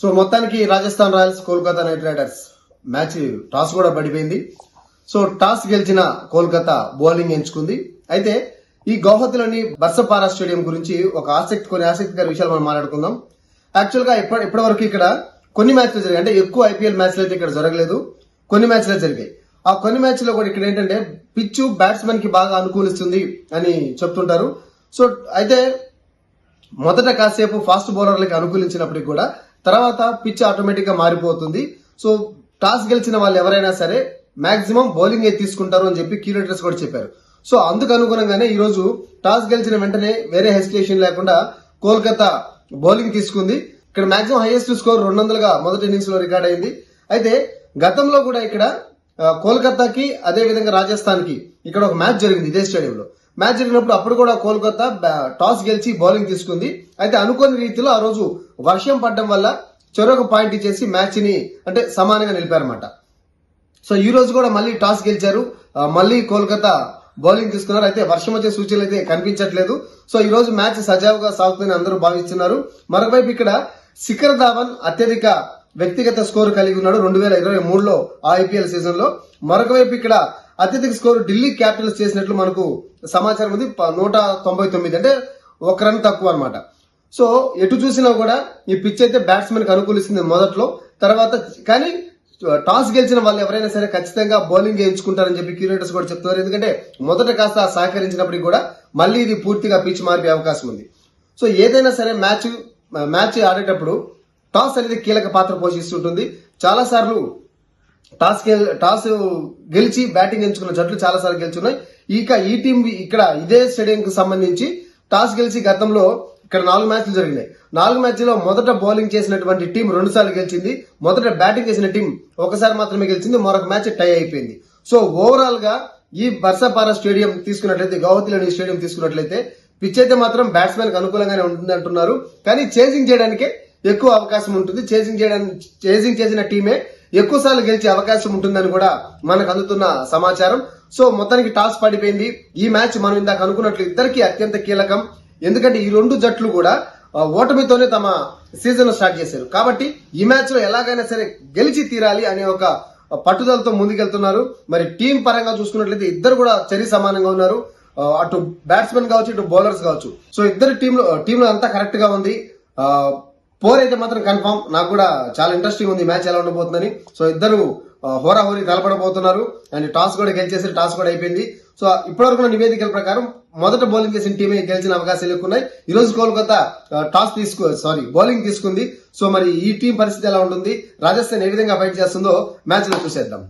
So మొత్తానికి Rajasthan Royals Kolkata Knight Riders match toss కూడా పడిపోయింది. సో టాస్ గెలిచిన కోల్కతా బౌలింగ్ ఎంచుకుంది. అయితే ఈ గౌహతిలోని బర్సపారా స్టేడియం గురించి ఒక ఆసక్తి కొన్ని ఆసక్తికర విషయాలు మనం మాట్లాడుకుందాం. యాక్చువల్గా ఇప్పటి ఇప్పటి వరకు ఇక్కడ కొన్ని మ్యాచ్లు జరిగాయి. అంటే ఎక్కువ ఐపీఎల్ మ్యాచ్లు అయితే ఇక్కడ జరగలేదు. కొన్ని మ్యాచ్లే జరిగాయి. ఆ కొన్ని మ్యాచ్లో కూడా ఇక్కడ ఏంటంటే పిచ్చు బ్యాట్స్మెన్కి బాగా అనుకూలిస్తుంది అని చెప్తుంటారు. సో అయితే మొదట కాసేపు ఫాస్ట్ బౌలర్లకి అనుకూలించినప్పటికి కూడా తర్వాత పిచ్ ఆటోమేటిక్గా మారిపోతుంది. సో టాస్ గెలిచిన వాళ్ళు ఎవరైనా సరే మాక్సిమం బౌలింగ్ తీసుకుంటారు అని చెప్పి క్యూరేటర్స్ కూడా చెప్పారు. సో అందుకు అనుగుణంగానే ఈరోజు టాస్ గెలిచిన వెంటనే వేరే హెసిటేషన్ లేకుండా కోల్కతా బౌలింగ్ తీసుకుంది. ఇక్కడ మాక్సిమం హైయెస్ట్ స్కోర్ రెండు వందలుగా మొదటి ఇన్నింగ్స్లో రికార్డ్ అయింది. అయితే గతంలో కూడా ఇక్కడ కోల్కతాకి అదే విధంగా రాజస్థాన్కి ఇక్కడ ఒక మ్యాచ్ జరిగింది ఇదే స్టేడియంలో మ్యాచ్ జరిగినప్పుడు అప్పుడు కూడా కోల్కతా బ్యా- టాస్ గెలిచి బౌలింగ్ తీసుకుంది. అయితే అనుకోని రీతిలో ఆ రోజు వర్షం పడడం వల్ల చెరొక పాయింట్ ఇచ్చేసి మ్యాచ్ని అంటే సమానంగా నిలిపారన్నమాట. సో ఈ రోజు కూడా మళ్ళీ టాస్ గెలిచారు. మళ్ళీ కోల్కతా బౌలింగ్ తీసుకున్నారు. అయితే వర్షం వచ్చే సూచనలు అయితే కనిపించట్లేదు. సో ఈ రోజు మ్యాచ్ సజావుగా సాగుతుందని అందరూ భావిస్తున్నారు. మరొకవైపు ఇక్కడ శిఖర్ ధావన్ అత్యధిక వ్యక్తిగత స్కోర్ కలిగి ఉన్నాడు. రెండు వేల ఇరవై మూడులో ఆ ఐపీఎల్ సీజన్లో మరొక వైపు ఇక్కడ అత్యధిక స్కోర్ ఢిల్లీ క్యాపిటల్స్ చేసినట్లు మనకు సమాచారం ఉంది. నూట తొంభై తొమ్మిది అంటే ఒక రన్ తక్కువ అనమాట సో ఎటు చూసినా కూడా ఈ పిచ్ అయితే బ్యాట్స్మెన్కి అనుకూలిస్తుంది మొదట్లో తర్వాత కానీ టాస్ గెలిచిన వాళ్ళు ఎవరైనా సరే ఖచ్చితంగా బౌలింగ్ ఎంచుకుంటారని చెప్పి క్యూరేటర్స్ కూడా చెప్తున్నారు. ఎందుకంటే మొదట కాస్త సహకరించినప్పటికీ కూడా మళ్ళీ ఇది పూర్తిగా పిచ్ మారిపోయే అవకాశం ఉంది. సో ఏదైనా సరే మ్యాచ్ మ్యాచ్ ఆడేటప్పుడు టాస్ అనేది కీలక పాత్ర పోషిస్తుంటుంది. చాలా సార్లు టాస్ టాస్ గెలిచి బ్యాటింగ్ ఎంచుకున్న జట్లు చాలా సార్లు గెలుచున్నాయి. ఇక ఈ టీం ఇక్కడ ఇదే స్టేడియం కు సంబంధించి టాస్ గెలిచి గతంలో ఇక్కడ నాలుగు మ్యాచ్లు జరిగినాయి. నాలుగు మ్యాచ్లో మొదట బౌలింగ్ చేసినటువంటి టీం రెండు సార్లు గెలిచింది. మొదట బ్యాటింగ్ చేసిన టీం ఒకసారి మాత్రమే గెలిచింది. మరొక మ్యాచ్ టై అయిపోయింది. సో ఓవరాల్గా ఈ బర్సపారా స్టేడియం తీసుకున్నట్లయితే గౌహతిలోని స్టేడియం తీసుకున్నట్లయితే పిచ్ అయితే మాత్రం బ్యాట్స్మెన్కు అనుకూలంగానే ఉంటుంది అంటున్నారు కానీ చేసింగ్ చేయడానికే ఎక్కువ అవకాశం ఉంటుంది. చేసింగ్ చేయడానికి చేసింగ్ చేసిన టీమే ఎక్కువసార్లు గెలిచే అవకాశం ఉంటుందని కూడా మనకు అందుతున్న సమాచారం. సో మొత్తానికి టాస్ పడిపోయింది. ఈ మ్యాచ్ మనం ఇందాక అనుకున్నట్లు ఇద్దరికి అత్యంత కీలకం. ఎందుకంటే ఈ రెండు జట్లు కూడా ఓటమితోనే తమ సీజన్ స్టార్ట్ చేశారు. కాబట్టి ఈ మ్యాచ్లో ఎలాగైనా సరే గెలిచి తీరాలి అనే ఒక పట్టుదలతో ముందుకెళ్తున్నారు. మరి టీం పరంగా చూసుకున్నట్లయితే ఇద్దరు కూడా చరి సమానంగా ఉన్నారు. అటు బ్యాట్స్మెన్ కావచ్చు ఇటు బౌలర్స్ కావచ్చు. సో ఇద్దరు టీంలో టీంలో అంతా కరెక్ట్గా ఉంది పోర్ అయితే మాత్రం కన్ఫామ్ నాకు కూడా చాలా ఇంట్రెస్టింగ్ ఉంది మ్యాచ్ ఎలా ఉండబోతుందని. సో ఇద్దరు హోరా హోరాహోరీ తలపడబోతున్నారు. అండ్ టాస్ కూడా గెలిచేసి టాస్ కూడా అయిపోయింది. సో ఇప్పటివరకు నివేదికల ప్రకారం మొదట బౌలింగ్ చేసిన టీమే గెలిచిన అవకాశాలు ఎక్కువ ఉన్నాయి. ఈ రోజు కోల్కతా టాస్ తీసుకు సారీ బౌలింగ్ తీసుకుంది. సో మరి ఈ టీం పరిస్థితి ఎలా ఉంటుంది? రాజస్థాన్ ఏ విధంగా ఫైట్ చేస్తుందో మ్యాచ్లో చూసేద్దాం.